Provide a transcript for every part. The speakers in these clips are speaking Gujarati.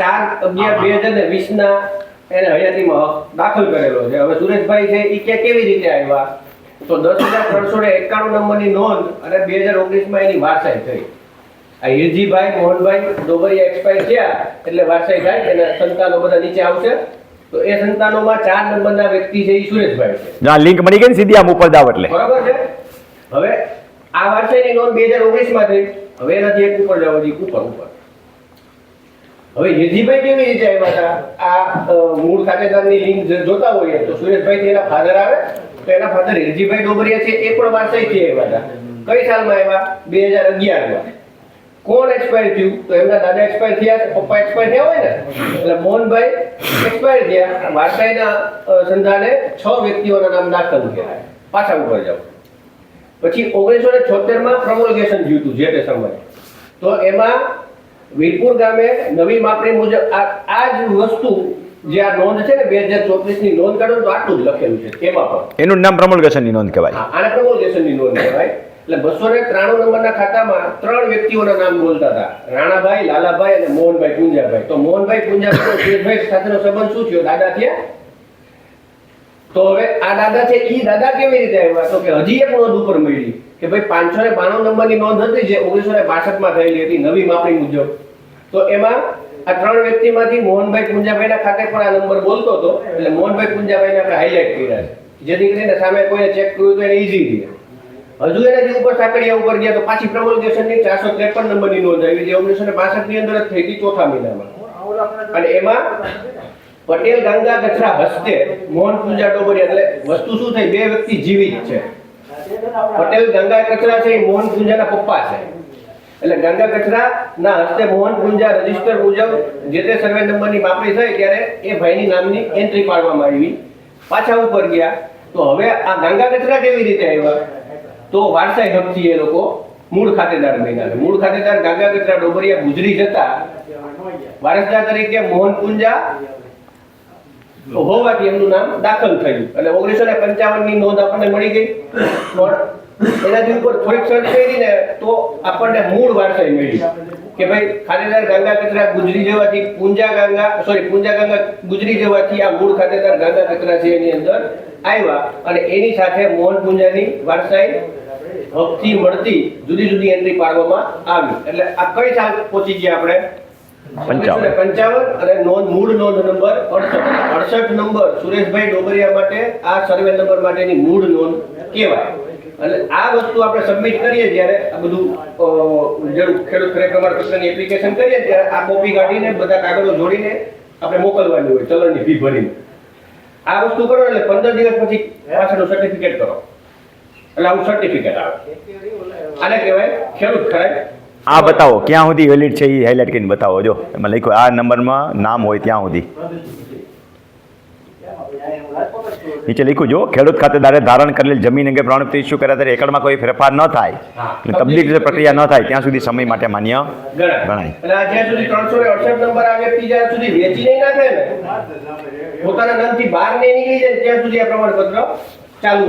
ચાર અગિયાર બે હજાર ને વીસ ના એને હયાતીમાં દાખલ કરેલો છે. હવે સુરેશભાઈ છે એ ક્યાં કેવી રીતે આવ્યા? તો દસ હજાર ત્રણસો ને એકાણું નંબરની નોંધ અને બે હજાર ઓગણીસમાં એની વારસાઈ થઈ. આ હિરજીભાઈ મોહનભાઈ ડોબરિયા એક્સપાયર થયા એટલે વારસાઈ થાય એના સંતાનો બધા નીચે આવશે. તો એ સંતાનોમાં ચાર નંબરના વ્યક્તિ છે એ સુરેશભાઈ છે. લિંક મળી ગઈ ને સીધી આમ ઉપર દાવ એટલે. બરાબર છે? હવે આ વારસાઈની નોંધ બે હજાર ઓગણીસમાં થઈ. હવે એનાથી એક ઉપર જવા દઈએ ઉપર ઉપર. હવે યજીભાઈ કેવી રીતે આવ્યા હતા? આ મૂળ ખાતેદારની લિંક જોતા હોઈએ તો સુરેશભાઈ એના ફાધર આવે, તો એના ફાધર યજીભાઈ ડોબરિયા છે, એ પણ વારસાઈથી આવ્યા હતા. કઈ સાલમાં આવ્યા? બે હજાર અગિયારમાં. કોણ એક્સપાયર થયું? તો એમના દાદા એક્સપાયર થયા છે, પપ્પા એક્સપાયર થયા હોય ને? એટલે મોહનભાઈ એક્સપાયર થયા. વારસાઈના સંધાને છ વ્યક્તિઓના નામ દાખલ થયા. પાછા ઉપર જાઓ. પછી ઓગણીસો ને છોતેરમાં પ્રમોલગેશન થયું હતું, જે તે સમયે. તો એમાં વીરપુર ગામે નવી માપણી મુજબ આ આ જ વસ્તુ જે આ નોંધ છે ને બે હજાર ચોત્રીસની નોંધ કાઢો તો આટલું જ લખેલું છે તેમાં પણ. એનું નામ પ્રમોલગેશનની નોંધ કહેવાય. આને પ્રમોલગેશનની નોંધ કહેવાય. એટલે બસો ને ત્રાણું નંબરના ખાતામાં ત્રણ વ્યક્તિઓના નામ બોલતા હતા. રાણાભાઈ લાલાભાઈ અને મોહનભાઈ પુંજાભાઈ. તો મોહનભાઈ પુંજાભાઈ સુરેશભાઈ સાથેનો સંબંધ શું થયો? દાદા થયા? તો હવે આ દાદા છે એ દાદા કેવી રીતે આવ્યા? તો કે હજી એક નોંધ ઉપર મળી. કે ભાઈ પાંચસો ને બાણું નંબરની નોંધ હતી જે ઓગણીસો ને બાસઠમાં થયેલી હતી નવી માપણી મુજબ. તો એમાં આ ત્રણ વ્યક્તિમાંથી મોહનભાઈ પુંજાભાઈના ખાતે પણ આ નંબર બોલતો હતો, એટલે મોહનભાઈ પુંજાભાઈને આપણે હાઇલાઇટ કર્યા છે. જેથી કરીને સામે કોઈને ચેક કર્યું તો એને ઈઝી રહે હજુ એના જે ઉપર સાંકળિયા ઉપર ગયા તો પાછી પ્રમોલગેશનની ચારસો ત્રેપન નંબરની નોંધ આવી જે ઓગણીસો ને બાસઠની અંદર જ થઈ હતી ચોથા મહિનામાં. અને એમાં પટેલ ગંગા કચરા હસ્તે મોહન પૂજા ડોબરી એટલે વસ્તુ શું થઈ? બે વ્યક્તિ જીવિત છે. પટેલ ગંગા કચરા છે મોહન પૂંજાના પપ્પા છે. એટલે ગંગા કચરા ના હસ્તે મોહન પૂંજા રજિસ્ટર મુજબ જે તે સર્વે નંબરની માપણી થઈ ત્યારે એ ભાઈની નામની એન્ટ્રી પાડવામાં આવી. પાછા ઉપર ગયા. તો હવે આ ગંગા કચરા કેવી રીતે આવ્યા? તો વારસાઈ હકથી એ લોકો મૂળ ખાતેદાર બન્યા મૂળ ખાતેદાર ગંગા કચરા ડોબરિયા ગુજરી જતા વારસદાર તરીકે મોહન પૂંજા હોવાથી એમનું નામ દાખલ થયું. એટલે ઓગણીસો ને પંચાવનની નોંધ આપણને મળી ગઈ. પણ એનાથી ઉપર થોડીક સર્ચ કરી ને તો આપણને મૂળ વારસાઈ મળી. કે ભાઈ ખાતેદાર ગંગા કચરા ગુજરી જવાથી પૂંજા ગંગા સોરી પૂંજા ગંગા ગુજરી જવાથી આ મૂળ ખાતેદાર ગંગા કચરા છે એની અંદર આવ્યા અને એની સાથે મોહન પૂંજાની વારસાઈ હકથી મળતી જુદી જુદી એન્ટ્રી પાડવામાં આવી. એટલે આ કઈ સાલ પહોંચી ગયા આપણે? પંચાવન. પંચાવન અને નોંધ મૂળ નોંધ નંબર અડસઠ નંબર સુરેશભાઈ ડોબરિયા માટે આ સર્વે નંબર માટેની મૂળ નોંધ કહેવાય. એટલે આ વસ્તુ આપણે સબમિટ કરીએ જ્યારે આ બધું જરૂર ખેડૂત ખરે પ્રમાણપત્રની એપ્લિકેશન કરીએ ત્યારે આ કોપી કાઢીને બધા કાગળો જોડીને આપણે મોકલવાની હોય, ચલણની ફી ભરીને. આ વસ્તુ કરો એટલે પંદર દિવસ પછી પાછળનું સર્ટિફિકેટ કરો. એટલે આવું સર્ટિફિકેટ આવે. આને કહેવાય ખેડૂત ખરાય આ બતાવો ક્યાં સુધી વેલિડ છે એ હાઇલાઇટ કરીને બતાવો જો. એમાં લખ્યું આ નંબરમાં નામ હોય ત્યાં સુધી. નીચે લખ્યું જો ખેડૂત ખાતેદારે ધારણ કરેલ જમીન અંગે પ્રમાણપત્ર ઇસ્યુ કર્યા ત્યારે એકડમાં કોઈ ફેરફાર ન થાય. અને તબદીલ પ્રક્રિયા ન થાય ત્યાં સુધી સમય માટે માન્ય ગણાય.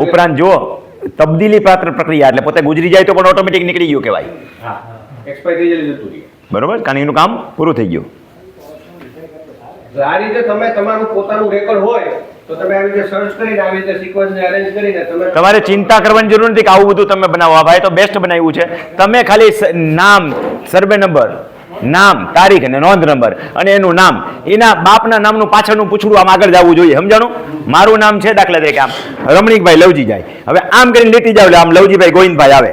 ઉપરાંત જો તબદીલી પાત્ર પ્રક્રિયા એટલે પોતે ગુજરી જાય તો પણ ઓટોમેટિક નીકળી ગયું કહેવાય. એક્સપાયર થઈ જાય જતું રહે. બરોબર? કારણ કે એનું કામ પૂરું થઈ ગયું. આ રીતે તમે તમારું પોતાનું રેકોર્ડ હોય તો તમે આવી રીતે સર્ચ કરીને આવી રીતે સિક્વન્સને અરેન્જ કરીને તમે તમારે ચિંતા કરવાની જરૂર નથી કે આવું બધું તમે બનાવો. આ ભાઈ તો બેસ્ટ બનાવ્યું છે. તમે ખાલી નામ સર્વે નંબર નામ તારીખ અને નોંધ નંબર અને એનું નામ. એના બાપના નામનું પાછળનું પૂછડું આમ આગળ જવું જોઈએ. સમજાણું? મારું નામ છે દાખલા તરીકે આમ. રમણીકભાઈ લવજી જાય હવે આમ કરીને લીટી જાવ એટલે આમ લવજીભાઈ ગોવિંદભાઈ આવે.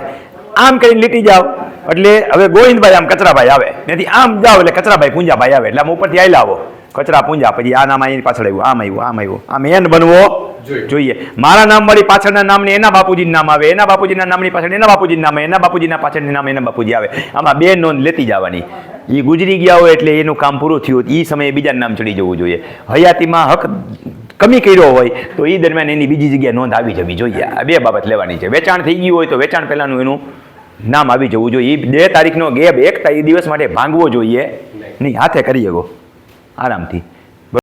આમ કરીને લીટી જાવ. એટલે હવે ગોવિંદભાઈ આમ કચરાભાઈ આવે. ત્યાંથી આમ જાઓ એટલે કચરાભાઈ પૂંજાભાઈ આવે. એટલે આમ ઉપરથી આયલા આવો. કચરા પૂંજા પછી આ નામ એની પાછળ આવ્યું આમ આવ્યું આમ આવ્યું. આમ એન બનવો જોઈએ. મારા નામ વળી પાછળના નામને એના બાપુજીનું નામ આવે એના બાપુજીના નામની પાછળ એના બાપુજીનું નામ એના બાપુજીના પાછળનું નામ એના બાપુજી આવે. આમાં બે નોંધ લેતી જવાની. એ ગુજરી ગયા હોય એટલે એનું કામ પૂરું થયું એ સમયે બીજાનું નામ ચડી જવું જોઈએ. હયાતીમાં હક કમી કર્યો હોય તો એ દરમિયાન એની બીજી જગ્યાએ નોંધ આવી જવી જોઈએ. આ બે બાબત લેવાની છે. વેચાણ થઈ ગયું હોય તો વેચાણ પહેલાંનું એનું નામ આવી જવું જોઈએ. એ બે તારીખનો ગેપ એક એ દિવસ માટે ભાંગવો જોઈએ. નહીં હાથે કરી શકો. આરામથી.